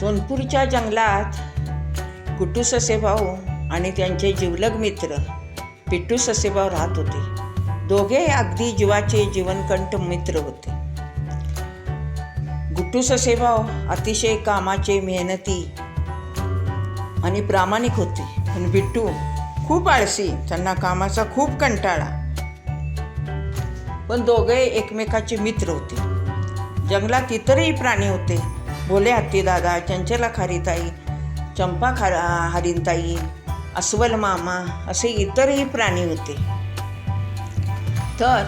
सोनपूरच्या जंगलात कुटू ससेभाऊ आणि त्यांचे जिवलग मित्र पिट्टू ससेभाऊ राहत होते. दोघे अगदी जीवाचे जीवनकंठ मित्र होते. गुट्टू ससेभाऊ अतिशय कामाचे मेहनती आणि प्रामाणिक होते. पण बिट्टू खूप आळसी त्यांना कामाचा खूप कंटाळा. पण दोघे एकमेकाचे मित्र होते. जंगलात इतरही प्राणी होते. भोले हत्तीदादा चंचला खारीताई चंपा खारा हरिणताई अस्वल मामा असे इतरही प्राणी होते. तर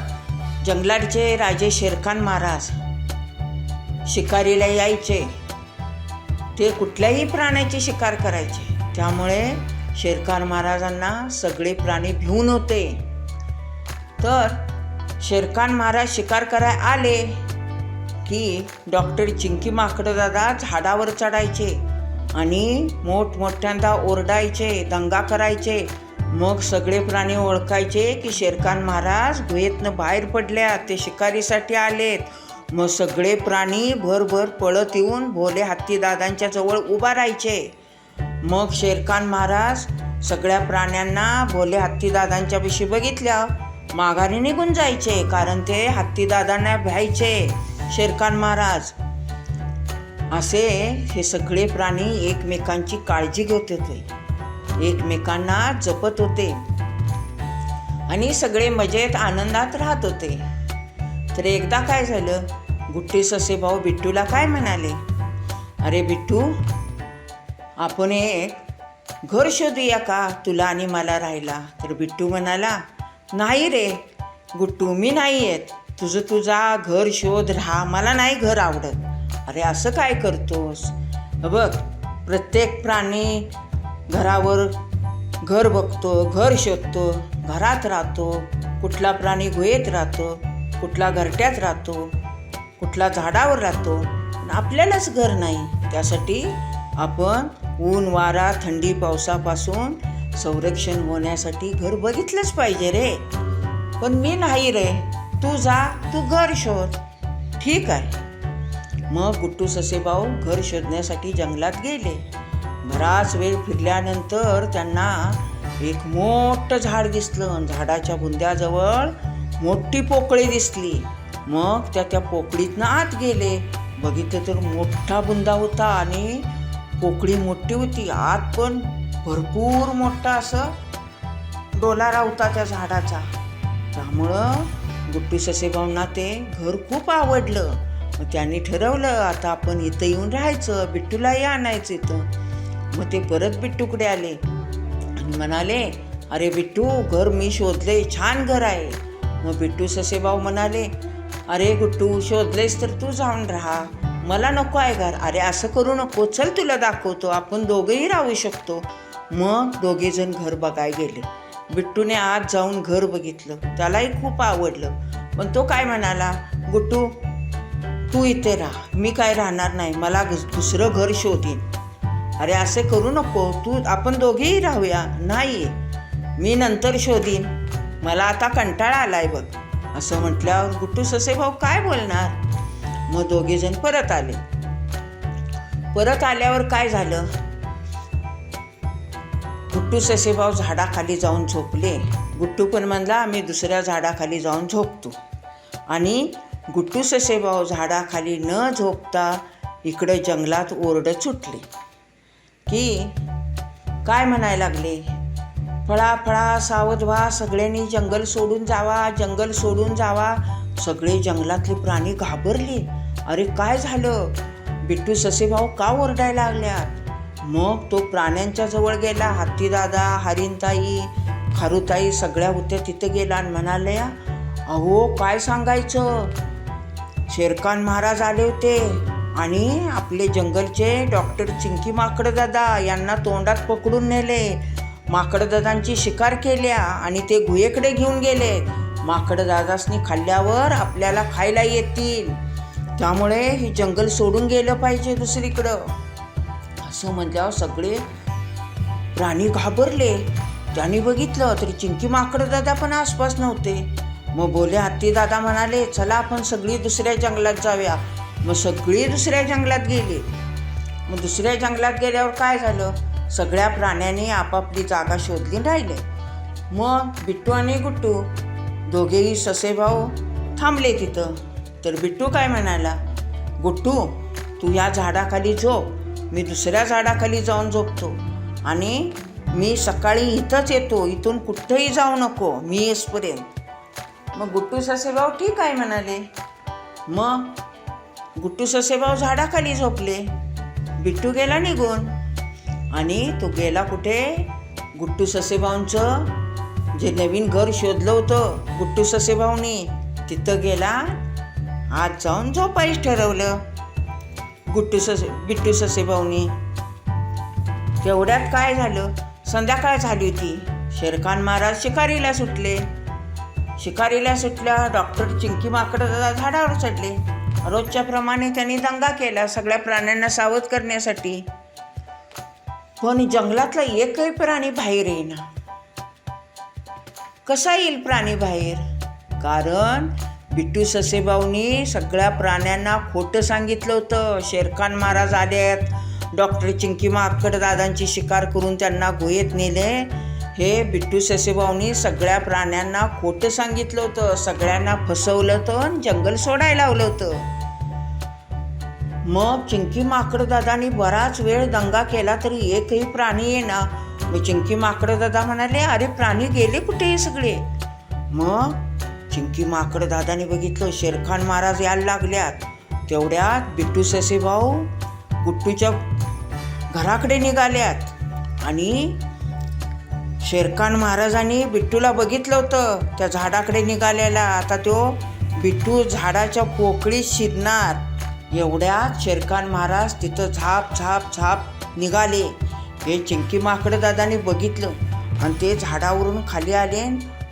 जंगलाचे राजे शेरखान महाराज शिकारीला यायचे. ते कुठल्याही प्राण्याची शिकार करायचे. त्यामुळे शेरखान महाराजांना सगळे प्राणी भिवून होते. तर शेरखान महाराज शिकार कराय आले की डॉक्टर चिंकी माकडं दादा झाडावर चढायचे आणि मोठमोठ्यांदा ओरडायचे दंगा करायचे. मग सगळे प्राणी ओळखायचे की शेरखान महाराज गुहेतनं बाहेर पडल्या ते शिकारीसाठी आलेत. मग सगळे प्राणी भरभर पळत येऊन भोले हत्तीदादांच्या जवळ उभा राहायचे. मग शेरखान महाराज सगळ्या प्राण्यांना भोले हत्तीदादांच्या विषयी बघितल्या. माघारी निघून जायचे कारण ते हत्तीदादांना भ्यायचे. शेरखान महाराज असे हे सगळे प्राणी एकमेकांची काळजी घेत होते. एकमेकांना जपत होते. आणि सगळे मजेत आनंदात राहत होते. तर एकदा काय झालं? गुट्टी ससे भाऊ बिट्टूला काय म्हणाले? अरे बिट्टू आपण एक घर शोधूया का? तुला आणि मला राहिला तर बिट्टू म्हणाला नाही रे गुट्टू मी नाही येत. तुझं तुझा घर शोध राहा. मला नाही घर आवडत. अरे असं काय करतोस? बघ प्रत्येक प्राणी घरावर घर बघतो घर शोधतो घरात राहतो. कुठला प्राणी गुहेत राहतो कुठला घरट्यात राहतो कुठला झाडावर राहतो. आपल्यालाच घर नाही. त्यासाठी आपण ऊन वारा थंडी पावसापासून संरक्षण होण्यासाठी घर बघितलंच पाहिजे रे. पण मी नाही रे. तू जा तू घर शोध. ठीक आहे. मग गुट्टू ससेभाऊ घर शोधण्यासाठी जंगलात गेले. बराच वेळ फिरल्यानंतर त्यांना एक मोठं झाड दिसलं आणि झाडाच्या बुंद्याजवळ मोठी पोकळी दिसली. मग त्या त्या पोकळीतनं आत गेले. बघितलं तर मोठा बुंदा होता आणि पोकळी मोठी होती. आत पण भरपूर मोठा असं डोलारा होता त्या झाडाचा. त्यामुळं गुट्टू ससेभाऊंना ते घर खूप आवडलं. मग त्यांनी ठरवलं आता आपण इथं येऊन राहायचं बिट्टूलाही आणायचं इथं. मग ते परत बिट्टूकडे आले. आणि म्हणाले अरे बिट्टू घर मी शोधले छान घर आहे. मग बिट्टू ससेभाऊ म्हणाले अरे गुट्टू शोधलेस तर तू जाऊन राहा. मला नको आहे घर. अरे असं करू नको. चल तुला दाखवतो. आपण दोघेही राहू शकतो. मग दोघेजण घर बघाय गेले. बिट्टूने आज जाऊन घर बघितलं. त्यालाही खूप आवडलं. पण तो काय म्हणाला? गुट्टू तू इथे राहा. मी काय राहणार नाही. मला दुसरं घर शोधीन. अरे असे करू नको. तू आपण दोघेही राहूया. नाही मी नंतर शोधीन. मला आता कंटाळा आलाय बघ. असं म्हटल्यावर गुट्टू ससे भाऊ काय बोलणार? मग दोघे जण परत आले. परत आल्यावर काय झालं? गुट्टू ससेभाऊ झाडाखाली जाऊन झोपले. गुट्टू पण म्हणला आम्ही दुसऱ्या झाडाखाली जाऊन झोपतो. आणि गुट्टू ससेभाऊ झाडाखाली न झोपता इकडे जंगलात ओरडत सुटले. की काय म्हणायला लागले? फळा फळा सावध व्हा सगळ्यांनी जंगल सोडून जावा जंगल सोडून जावा सगळे जंगलातले प्राणी घाबरले. अरे काय झालं? बिट्टू ससेभाऊ का ओरडायला लागल्यात? मग तो प्राण्यांच्या जवळ गेला. हत्तीदादा हरिणताई खारुताई सगळ्या होत्या तिथं गेला आणि म्हणाल्या अहो काय सांगायचं? शेरखान महाराज आले होते आणि आपले जंगलचे डॉक्टर चिंकी माकडदादा यांना तोंडात पकडून नेले. माकडदादांची शिकार केल्या आणि ते गुहेकडे घेऊन गेले. माकडं दादासनी खाल्ल्यावर आपल्याला खायला येतील. त्यामुळे हे जंगल सोडून गेलं पाहिजे दुसरीकडं. असं म्हटल्यावर सगळे प्राणी घाबरले. त्यांनी बघितलं तरी चिंकी माकडं दादा पण आसपास नव्हते. मग बोले हत्ती दादा म्हणाले चला आपण सगळी दुसऱ्या जंगलात जाऊया. मग सगळी दुसऱ्या जंगलात गेली. मग दुसऱ्या जंगलात गेल्यावर काय झालं? सगळ्या प्राण्यांनी आपापली जागा शोधली राहिले. मग बिट्टू आणि गुट्टू दोघेही ससे भाऊ थांबले तिथं. तर बिट्टू काय म्हणाला गुट्टू तू या झाडाखाली झोप. मी दुसऱ्या झाडाखाली जाऊन झोपतो. आणि मी सकाळी इथंच येतो. इथून कुठंही जाऊ नको. मी येसपर्यंत मग गुट्टू ससेभाऊ ठीक आहे म्हणाले. मग गुट्टू ससेभाऊ झाडाखाली झोपले. बिट्टू गेला निघून. आणि तो गेला कुठे? गुट्टू ससेभाऊंचं जे नवीन घर शोधलं होतं गुट्टू ससेभाऊनी तिथं गेला आज जाऊन झोपायच ठरवलं. गुट्टू ससे बिट्टू ससेभाऊनी. तेवढ्यात काय झालं? संध्याकाळ झाली होती. शेरखान महाराज शिकारीला सुटले. शिकारीला सुटल्या डॉक्टर चिंकी माकडं झाडावर चढले. रोजच्याप्रमाणे त्यांनी दंगा केला सगळ्या प्राण्यांना सावध करण्यासाठी. पण जंगलातला एकही प्राणी बाहेर येईना. कसा येईल प्राणी बाहेर? कारण बिट्टू ससेभाऊनी सगळ्या प्राण्यांना खोटं सांगितलं होतं. शेरखान महाराज आले आहेत डॉक्टर चिंकी माकड दादांची शिकार करून त्यांना गुहेत नेले. हे बिट्टू ससेभाऊनी सगळ्या प्राण्यांना खोटं सांगितलं होतं. सगळ्यांना फसवलं होतं आणि जंगल सोडायला लावलं होतं. मग चिंकी माकडदादांनी बराच वेळ दंगा केला तरी एकही प्राणी येणार मग चिंकी माकडं दादा म्हणाले अरे प्राणी गेले कुठे हे सगळे? मग चिंकी माकडं दादाने बघितलं शेरखान महाराज यायला लागल्यात. तेवढ्यात बिट्टू ससे भाऊ गुट्टूच्या घराकडे निघाल्यात आणि शेरखान महाराजांनी बिट्टूला बघितलं होतं त्या झाडाकडे निघालेला. आता तो बिट्टू झाडाच्या पोकळीत शिरणार. एवढ्यात शेरखान महाराज तिथं झाप झाप झाप निघाले. हे चिंकी माकडं दादाने बघितलं आणि ते झाडावरून खाली आले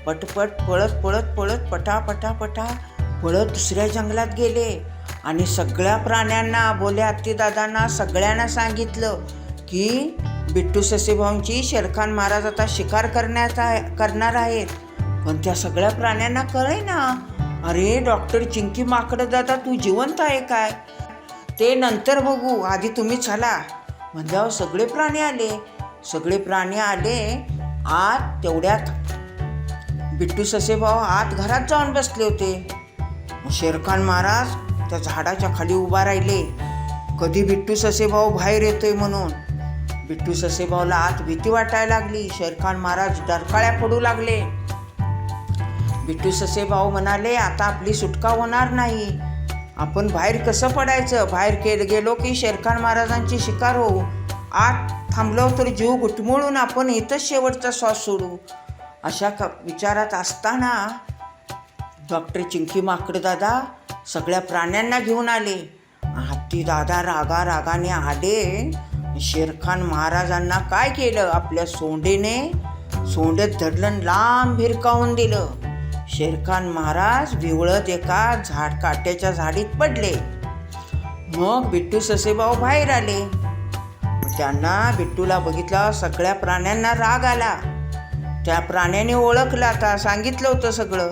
पटपट पळत पळत पळत पटा पटा पटा पळत दुसऱ्या जंगलात गेले. आणि सगळ्या प्राण्यांना बोले आत्तीदादांना सगळ्यांना सांगितलं की बिट्टू ससेभाऊंची शेरखान महाराज आता शिकार करण्यात आहे करणार आहेत. पण त्या सगळ्या प्राण्यांना कळे ना अरे डॉक्टर चिंकी माकडं दादा तू जिवंत आहे काय? ते नंतर बघू. आधी तुम्ही चला म्हणजे सगळे प्राणी आले. सगळे प्राणी आले आत तेवढ्यात बिट्टू ससेभाऊ आत घरात जाऊन बसले होते. मग शेरखान महाराज त्या झाडाच्या खाली उभा राहिले. कधी बिट्टू ससेभाऊ बाहेर येतोय म्हणून. बिट्टू ससेभाऊला आत भीती वाटायला लागली. शेरखान महाराज डरकाळ्या पडू लागले. बिट्टू ससेभाऊ म्हणाले आता आपली सुटका होणार नाही. आपण बाहेर कसं पडायचं? बाहेर के गेलो की शेरखान महाराजांची शिकार होऊ. आत थांबलो तर जीव गुटमुळून आपण इथंच शेवटचा श्वास सोडू. अशा क विचारात असताना डॉक्टर चिंकी माकड दादा सगळ्या प्राण्यांना घेऊन आले. हत्ती दादा रागा रागाने आले. शेरखान महाराजांना काय केलं? आपल्या सोंडेने सोंडेत धडलन लांब भिरकावून दिलं. शेरखान महाराज विवळत एका झाड काट्याच्या झाडीत पडले. मग बिट्टू ससेभाऊ बाहेर आले. त्यांना बिट्टूला बघितला सगळ्या प्राण्यांना राग आला. त्या प्राण्याने ओळखलं आता सांगितलं होतं सगळं.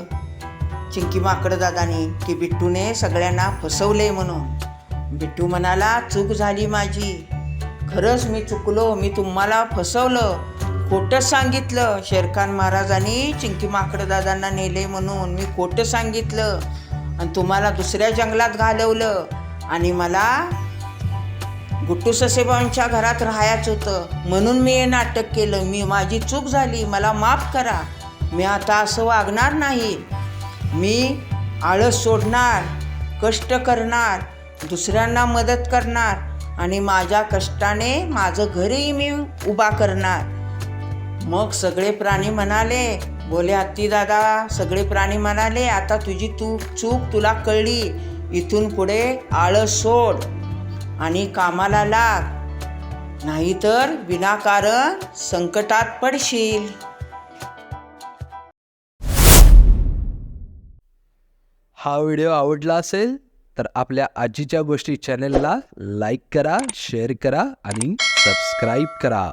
चिंकी माकड दादाने की बिट्टूने सगळ्यांना फसवले म्हणून. बिट्टू म्हणाला चूक झाली माझी. खरंच मी चुकलो मी तुम्हाला फसवलं. खोटं सांगितलं. शेरखान महाराजांनी चिंकी माकडदादांना नेले म्हणून मी खोटं सांगितलं. आणि तुम्हाला दुसऱ्या जंगलात घालवलं. आणि मला गुट्टू ससेबांच्या घरात राहायचं होतं. म्हणून मी हे नाटक केलं. मी माझी चूक झाली. मला माफ करा. मी आता असं वागणार नाही. मी आळस सोडणार कष्ट करणार दुसऱ्यांना मदत करणार आणि माझ्या कष्टाने माझं घरही मी उभा करणार. मग सगळे प्राणी म्हणाले बोले आत्ती दादा सगळे प्राणी म्हणाले आता तुझी तू चूक तुला कळली. इथून पुढे आळस सोड आणि कामाला लाग. नाहीतर विनाकारण संकटात पडशील. हा व्हिडिओ आवडला असेल तर आपल्या आजीच्या गोष्टी चॅनेलला लाईक करा शेअर करा आणि सबस्क्राईब करा.